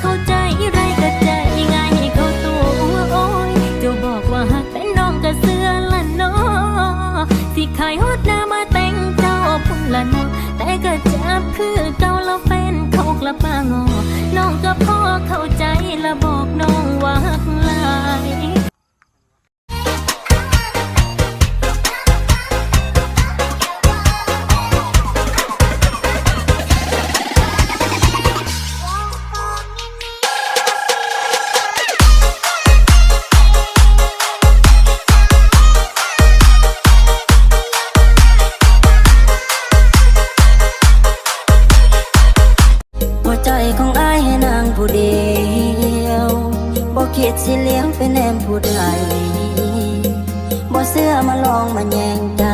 เข้าใจไรก็ใจง่ายเขาตัวอ้วโเจ้บอกว่าหักเป็นน้องก็เสื้อละเนาะที่ขายดหน้ามาแต่งเจ้าพุ่นละเนาะแต่ก็จับคือเก่าแล้วแฟนเขากลับมางอ น้องกับพ่อเข้าใจและบอกน้องว่าหักลา ใจของอ้ายให้นางผู้เดียวบ่คิดสิเลี้ยงเป็นแนมผู้ใดบ่เสื้อมาลองมาแย่งใจ